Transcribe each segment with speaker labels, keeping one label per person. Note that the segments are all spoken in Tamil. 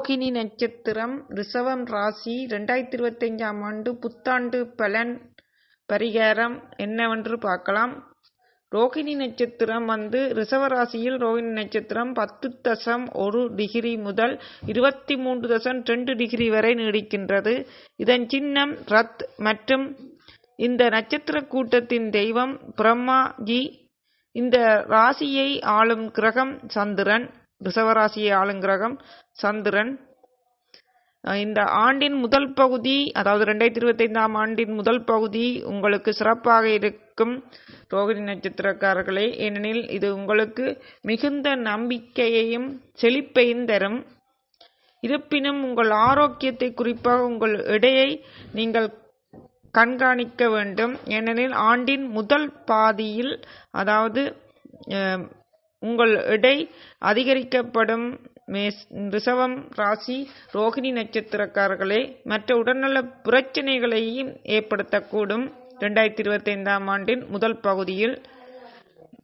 Speaker 1: ரோகிணி நட்சத்திரம் ரிஷபம் ராசி ரெண்டாயிரத்தி இருபத்தஞ்சாம் ஆண்டு புத்தாண்டு பலன் பரிகாரம் என்னவென்று பார்க்கலாம். ரோகிணி நட்சத்திரம் வந்து ரிஷவ ராசியில் ரோகிணி நட்சத்திரம் பத்து தசம் ஒரு டிகிரி முதல் இருபத்தி மூன்று தசம் ரெண்டு டிகிரி வரை நீடிக்கின்றது. இதன் சின்னம் ரத் மற்றும் இந்த நட்சத்திர கூட்டத்தின் தெய்வம் பிரம்மாஜி. இந்த ராசியை ஆளும் கிரகம் சந்திரன். ரிஷவராசியை ஆளும் கிரகம் சந்திரன். இந்த ஆண்டின் முதல் பகுதி அதாவது ரெண்டாயிரத்தி இருபத்தைந்தாம் ஆண்டின் முதல் பகுதி உங்களுக்கு சிறப்பாக இருக்கும். ரோகிணி நட்சத்திரக்காரர்களே ஏனெனில் இது உங்களுக்கு மிகுந்த நம்பிக்கையையும் செழிப்பையும் தரும். இருப்பினும் உங்கள் ஆரோக்கியத்தை குறிப்பாக உங்கள் எடையை நீங்கள் கண்காணிக்க வேண்டும். ஏனெனில் ஆண்டின் முதல் பாதியில் அதாவது உங்கள் எடை அதிகரிக்கப்படும் மேஸ் ரிஷவம் ராசி ரோகிணி நட்சத்திரக்காரர்களே மற்ற உடல்நல பிரச்சனைகளையும் ஏற்படுத்தக்கூடும். ரெண்டாயிரத்தி இருபத்தைந்தாம் ஆண்டின் முதல் பகுதியில்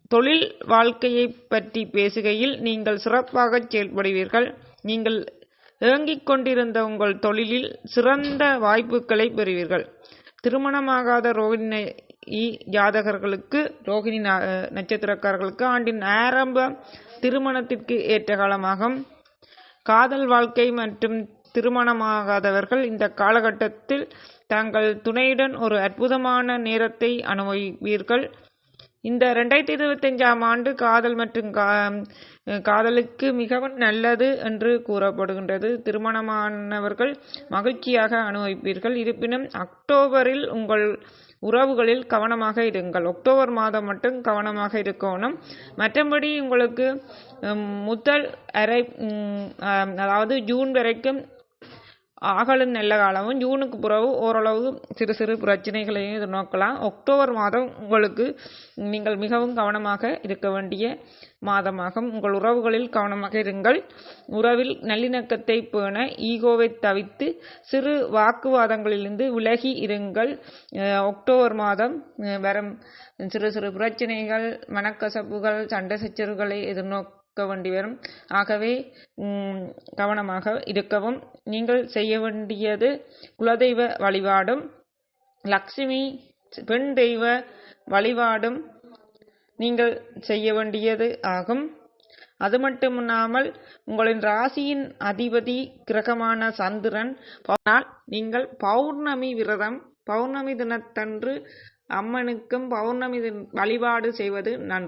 Speaker 1: தொழில் வாழ்க்கையை பற்றி பேசுகையில் நீங்கள் சிறப்பாக செயல்படுவீர்கள். நீங்கள் இயங்கிக் கொண்டிருந்த உங்கள் தொழிலில் சிறந்த வாய்ப்புகளை பெறுவீர்கள். திருமணமாகாத ரோகிணி ஜாதகர்களுக்கு ரோகிணி நட்சத்திரக்காரர்களுக்கு ஆண்டின் ஆரம்ப திருமணத்திற்கு ஏற்ற காலமாகும். காதல் வாழ்க்கை மற்றும் திருமணமாகாதவர்கள் இந்த காலகட்டத்தில் தங்கள் துணையுடன் ஒரு அற்புதமான நேரத்தை அனுபவிப்பீர்கள். இந்த ரெண்டாயிரத்தி இருபத்தஞ்சாம் ஆண்டு காதல் மற்றும் காதலுக்கு மிகவும் நல்லது என்று கூறப்படுகின்றது. திருமணமானவர்கள் மகிழ்ச்சியாக அனுபவிப்பீர்கள். இருப்பினும் அக்டோபரில் உங்கள் உறவுகளில் கவனமாக இருங்கள். அக்டோபர் மாதம் மட்டும் கவனமாக இருக்கணும். மற்றபடி உங்களுக்கு முதல் அரை அதாவது ஜூன் வரைக்கும் ஆகலும் நல்ல காலமும் ஜூனுக்கு பிறகு ஓரளவு சிறு சிறு பிரச்சனைகளையும் எதிர்நோக்கலாம். அக்டோபர் மாதம் உங்களுக்கு நீங்கள் மிகவும் கவனமாக இருக்க வேண்டிய மாதமாகும். உங்கள் உறவுகளில் கவனமாக இருங்கள். உறவில் நல்லிணக்கத்தை பேண ஈகோவை தவித்து சிறு வாக்குவாதங்களிலிருந்து விலகி இருங்கள். அக்டோபர் மாதம் வரும் சிறு சிறு பிரச்சனைகள் மனக்கசப்புகள் சண்டை சச்சரவுகளை எதிர்நோக்க வேண்டி வரும். ஆகவே கவனமாக இருக்கவும். நீங்கள் செய்ய வேண்டியது குலதெய்வ வழிபாடும் லக்ஷ்மி பெண் தெய்வ வழிபாடும் நீங்கள் செய்ய வேண்டியது ஆகும். அது மட்டுமில்லாமல் உங்களின் ராசியின் அதிபதி கிரகமான சந்திரன் நீங்கள் பௌர்ணமி விரதம் பௌர்ணமி தினத்தன்று அம்மனுக்கும் பௌர்ணமி வழிபாடு செய்வது நன்று.